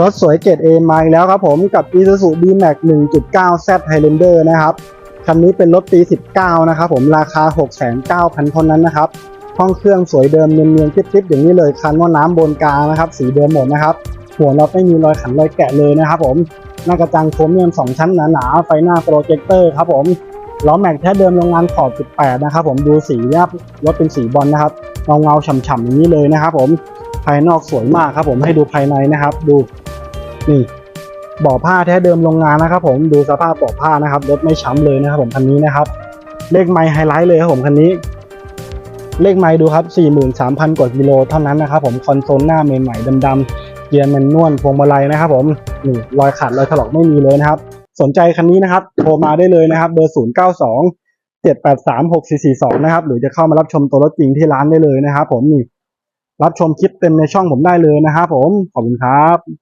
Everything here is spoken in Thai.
รถสวยเกรด A มาอีกแล้วครับผมกับ Isuzu D-Max 1.9 Z Highlander นะครับคันนี้เป็นรถปี 19 นะครับผมราคา 6,900,000เท่านั้นนะครับห้องเครื่องสวยเดิมเนียนๆคลิปๆอย่างนี้เลยคันว่าน้ำบนกลางนะครับ สีเดิมหมดนะครับ หัวน็อตไม่มีรอยขันรอยแกะเลยนะครับผมหน้ากระจังโครเมียมสองชั้นหนาๆไฟหน้าโปรเจคเตอร์ครับผมล้อแม็กแท้เดิมโรงงานขอบ18นะครับผมดูสีเนี่ยรถเป็นสีบอลนะครับเงาเงาๆฉ่ำๆอย่างนี้เลยนะครับผมภายนอกสวยมากครับผมให้ดูภายในนะครับ ดู นี่เบาะผ้าแท้เดิมโรงงานนะครับ ผมดูสภาพเบาะผ้านะครับรถไม่ช้ำเลยนะครับ ผมคันนี้นะครับ เลขไมล์ไฮไลท์เลยครับผมคันนี้ เลขไมล์ดูครับ 43,000 กว่ากิโลเท่านั้นนะครับ ผมคอนโซลหน้าใหม่ๆดำๆเกียร์แมนนวลพวงมาลัยนะครับ ผมนี่รอยขาดรอยถลอกไม่มีเลยนะครับ สนใจคันนี้นะครับ โทรมาได้เลยนะครับ เบอร์ 0 9 2 7 8 3 6 4 4 2 นะครับ หรือจะเข้ามารับชมตัวรถจริงที่ร้านได้เลยนะครับ ผมนี่รับชมคลิปเต็มในช่องผมได้เลยนะครับผมขอบคุณครับ